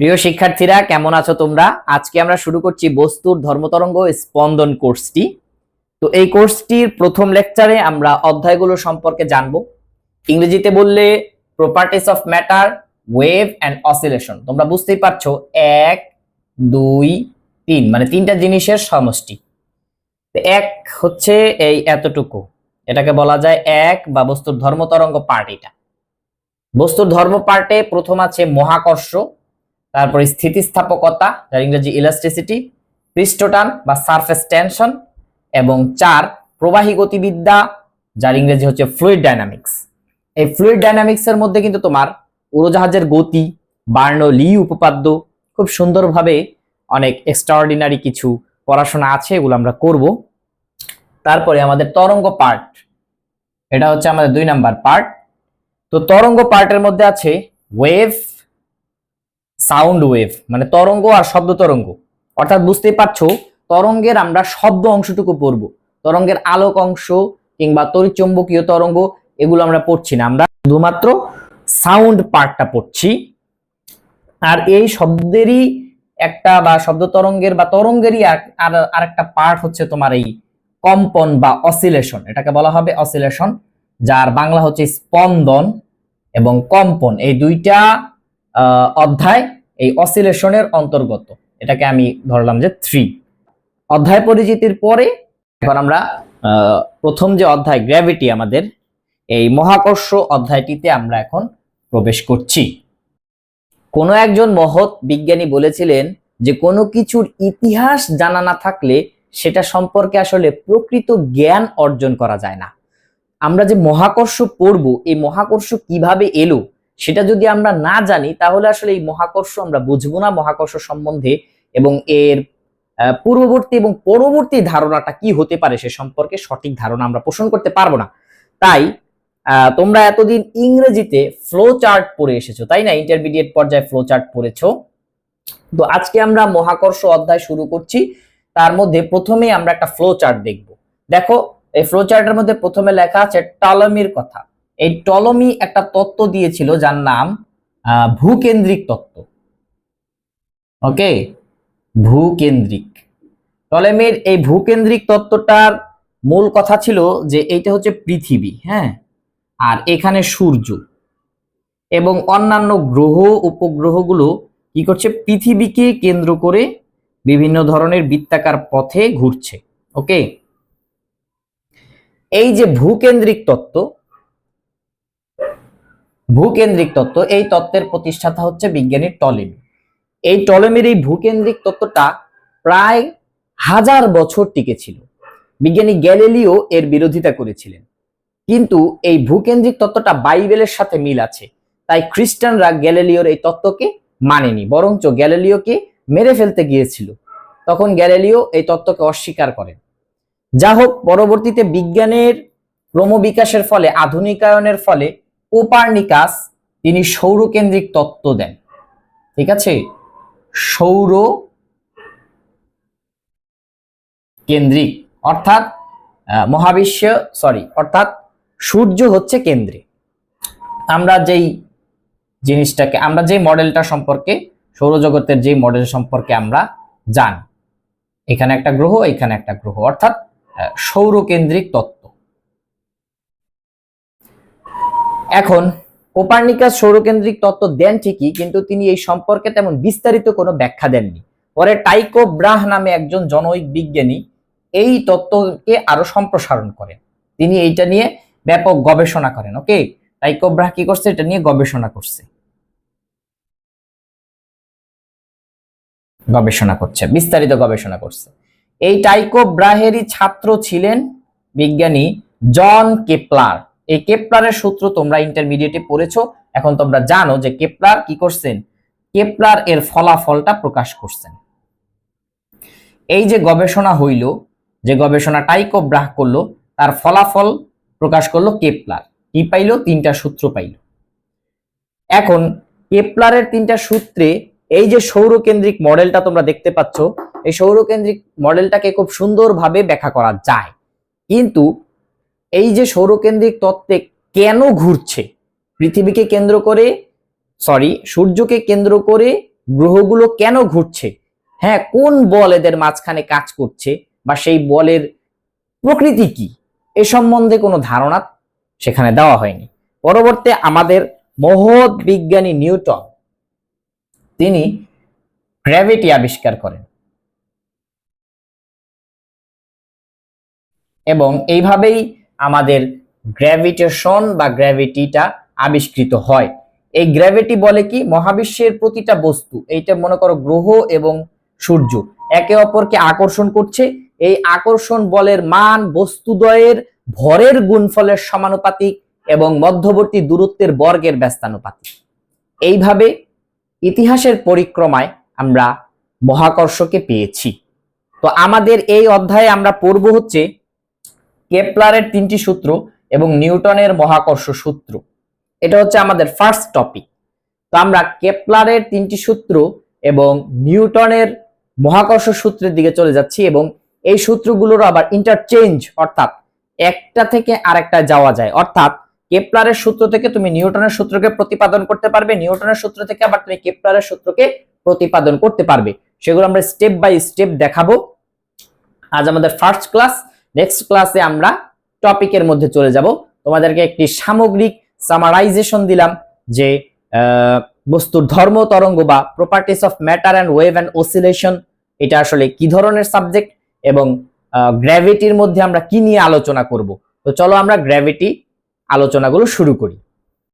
প্রিয় শিক্ষার্থীরা, কেমন আছো তোমরা? আজকে আমরা শুরু করছি বস্তুর ধর্মতরঙ্গ স্পন্দন কোর্সটি। তো এই কোর্সটির প্রথম লেকচারে আমরা অধ্যায়গুলো সম্পর্কে জানব। ইংরেজিতে বললে properties of matter wave and oscillation তোমরা বুঝতেই পারছ, এক, দুই, তিন মানে তিনটা জিনিসের সমষ্টি। এক হচ্ছে এই এতটুকু। এটাকে বলা যায় এক বা বস্তুর ধর্মতরঙ্গ পার্ট এটা। বস্তুর ধর্ম পার্টে প্রথম আছে মহাকর্ষ। তারপরে স্থিতিস্থাপকতা, যার ইংরেজি ইলাস্ট্রিসিটি পৃষ্ঠটান বা সারফেস টেনশন এবং চার, প্রবাহী গতিবিদ্যা, যার ইংরেজি হচ্ছে ফ্লুইড ডাইনামিক্স এই ফ্লুইড ডাইনামিক্স এর মধ্যে কিন্তু তোমার উড়োজাহাজের গতি বার্নলি উপপাদ্য, খুব সুন্দরভাবে অনেক এক্সট্রাঅর্ডিনারি কিছু পড়াশোনা আছে, এগুলো আমরা করব। তারপরে আমাদের তরঙ্গ পার্ট এটা হচ্ছে আমাদের দুই নাম্বার পার্ট তো তরঙ্গ পার্টের মধ্যে আছে ওয়েভ সাউন্ড ওয়েভ মানে তরঙ্গ আর শব্দ তরঙ্গ। অর্থাৎ বুঝতেই পারছ, তরঙ্গের আমরা শব্দ অংশটুকু পড়ব। তরঙ্গের আলোক অংশ কিংবা তড়িৎচুম্বকীয় তরঙ্গ, এগুলো আমরা পড়ছি না। আমরা শুধুমাত্র সাউন্ড পার্টটা পড়ছি। আর এই শব্দেরই একটা বা শব্দ তরঙ্গের বা তরঙ্গেরই আর- আর আরেকটা পার্ট হচ্ছে তোমার এই কম্পন বা অসিলেশন। এটাকে বলা হবে অসিলেশন, যার বাংলা হচ্ছে স্পন্দন এবং কম্পন। এই দুইটা অধ্যায় এই অসিলেশনের অন্তর্গত। এটাকে আমি ধরলাম যে থ্রি অধ্যায় পরিচিতির পরে এখন আমরা প্রথম যে অধ্যায় গ্র্যাভিটি আমাদের, এই মহাকর্ষ অধ্যায়টিতে আমরা এখন প্রবেশ করছি। কোনো একজন মহৎ বিজ্ঞানী বলেছিলেন যে কোনো কিছুর ইতিহাস জানা না থাকলে সেটা সম্পর্কে আসলে প্রকৃত জ্ঞান অর্জন করা যায় না। আমরা যে মহাকর্ষ পড়ব, এই মহাকর্ষ কীভাবে এলো সেটা যদি আমরা না জানি, তাহলে আসলে এই মহাকর্ষ আমরা বুঝব না। মহাকর্ষ সম্বন্ধে এবং এর পূর্ববর্তী এবং পরবর্তী ধারণাটা কি হতে পারে সে সম্পর্কে সঠিক ধারণা আমরা পোষণ করতে পারব না। তাই তোমরা এতদিন ইংরেজিতে ফ্লো চার্ট পড়ে এসেছ, তাই না? ইন্টারমিডিয়েট পর্যায়ে ফ্লো চার্ট পড়েছো। তো আজকে আমরা মহাকর্ষ অধ্যায় শুরু করছি। তার মধ্যে প্রথমে আমরা একটা ফ্লো চার্ট দেখব। দেখো, এই ফ্লো চার্টের মধ্যে প্রথমে লেখা আছে, টলমির কথা। এই টলমি একটা তত্ত্ব দিয়েছিল যার নাম ভূকেন্দ্রিক তত্ত্ব। ওকে? ভূকেন্দ্রিক। টলেমির এই ভূকেন্দ্রিক তত্ত্বটার মূল কথা ছিল যে এইটা হচ্ছে পৃথিবী হ্যাঁ? আর এখানে সূর্য। এবং অন্যান্য গ্রহ, উপগ্রহগুলো কি করছে? পৃথিবীকে কেন্দ্র করে বিভিন্ন ধরনের বৃত্তাকার পথে ঘুরছে। ওকে? এই যে ভূকেন্দ্রিক তত্ত্ব ভূকেন্দ্রিক তত্ত্ব, এই তত্ত্বের প্রতিষ্ঠাতা হচ্ছে বিজ্ঞানী টলেমি। এই টলেমির এই ভূকেন্দ্রিক তত্ত্বটা প্রায় হাজার বছর টিকে ছিল। বিজ্ঞানী গ্যালিলিও এর বিরোধিতা করেছিলেন। কিন্তু এই ভূকেন্দ্রিক তত্ত্বটা বাইবেলের সাথে মিল আছে, তাই খ্রিস্টানরা গ্যালিলিওর এই তত্ত্বকে মানেনি, বরঞ্চ গ্যালিলিওকে মেরে ফেলতে গিয়েছিল। তখন গ্যালিলিও এই তত্ত্বকে অস্বীকার করেন। যা হোক পরবর্তীতে বিজ্ঞানের ক্রমবিকাশের ফলে, আধুনিকায়নের ফলে কোপার্নিকাস, তিনি সৌরকেন্দ্রিক তত্ত্ব দেন। ঠিক আছে? সৌর কেন্দ্রিক, অর্থাৎ মহাবিশ্ব সরি অর্থাৎ সূর্য হচ্ছে কেন্দ্রে আমরা যেই জিনিসটাকে, আমরা যে মডেলটা সম্পর্কে, সৌরজগতের যে মডেল সম্পর্কে আমরা জানি। এখানে একটা গ্রহ, এখানে একটা গ্রহ, অর্থাৎ সৌরকেন্দ্রিক তত্ত্ব। এখন কোপার্নিকাস সৌরকেন্দ্রিক তত্ত্ব দেন ঠিকই, কিন্তু তিনি এই সম্পর্কে তেমন বিস্তারিত কোনো ব্যাখ্যা দেননি। পরে টাইকো ব্রাহ নামে একজন জনৈক বিজ্ঞানী এই তত্ত্বকে আরও সম্প্রসারণ করেন। তিনি এইটা নিয়ে ব্যাপক গবেষণা করেন, ওকে? টাইকো ব্রাহ কি করছে? এটা নিয়ে গবেষণা করছে। গবেষণা করছে, বিস্তারিত গবেষণা করছে। এই টাইকো ব্রাহেরই ছাত্র ছিলেন বিজ্ঞানী জন কেপলার। এই কেপলারের সূত্র তোমরা ইন্টারমিডিয়েটে পড়েছো। এখন তোমরা জানো যে কেপলার কি করছেন? কেপলার এর ফলাফলটা প্রকাশ করছেন। এই যে গবেষণা হইল, যে গবেষণা টাইকো ব্রাহ করল, তার ফলাফল প্রকাশ করল কেপলার। কি পাইলো? তিনটা সূত্র পাইল। এখন কেপলারের তিনটা সূত্রে এই যে সৌরকেন্দ্রিক মডেলটা তোমরা দেখতে পাচ্ছ, এই সৌরকেন্দ্রিক মডেলটাকে খুব সুন্দরভাবে ব্যাখ্যা করা যায়। কিন্তু এই যে সৌরকেন্দ্রিক তত্ত্বে কেন ঘুরছে? পৃথিবীকে কেন্দ্র করে সরি সূর্যকে কেন্দ্র করে গ্রহগুলো কেন ঘুরছে? হ্যাঁ কোন বল এদের মাঝখানে কাজ করছে বা সেই বলের প্রকৃতি কি? এ সম্বন্ধে কোনো ধারণা সেখানে দেওয়া হয়নি। পরবর্তী আমাদের মহৎ বিজ্ঞানী নিউটন, তিনি গ্র্যাভিটি আবিষ্কার করেন। এবং এইভাবেই আমাদের গ্র্যাভিটেশন বা গ্র্যাভিটিটা আবিষ্কৃত হয়। এই গ্র্যাভিটি বলে কি? মহাবিশ্বের প্রতিটা বস্তু, এইটা মনে করো গ্রহ এবং সূর্য, একে অপরকে আকর্ষণ করছে। এই আকর্ষণ বলের মান বস্তুদ্বয়ের ভরের গুণফলের সমানুপাতিক এবং মধ্যবর্তী দূরত্বের বর্গের ব্যস্তানুপাতিক। এইভাবে ইতিহাসের পরিক্রমায় আমরা মহাকর্ষকে পেয়েছি। তো আমাদের এই অধ্যায়ে আমরা পড়ব হচ্ছে কেপলারের তিনটি সূত্র এবং নিউটনের মহাকর্ষ সূত্র। এটা হচ্ছে আমাদের ফার্স্ট টপিক তো আমরা কেপলারের তিনটি সূত্র এবং নিউটনের মহাকর্ষ সূত্রের দিকে চলে যাচ্ছি এবং এই সূত্রগুলোর আবার ইন্টারচেঞ্জ অর্থাৎ একটা থেকে আরেকটা যাওয়া যায়। অর্থাৎ কেপলারের সূত্র থেকে তুমি নিউটনের সূত্রকে প্রতিপাদন করতে পারবে, নিউটনের সূত্র থেকে আবার তুমি কেপলারের সূত্রকে প্রতিপাদন করতে পারবে। সেগুলো আমরা স্টেপ বাই স্টেপ দেখাবো। আজ আমাদের ফার্স্ট ক্লাস নেক্সট ক্লাসে আমরা টপিকের মধ্যে চলে যাব। তোমাদেরকে একটি সামগ্রিক সামারাইজেশন দিলাম যে বস্তুর ধর্ম তরঙ্গ বা properties of matter and wave and oscillation এটা আসলে কি ধরনের সাবজেক্ট এবং গ্র্যাভিটির মধ্যে আমরা কি নিয়ে আলোচনা করব? তো চলো আমরা গ্র্যাভিটি আলোচনাগুলো শুরু করি।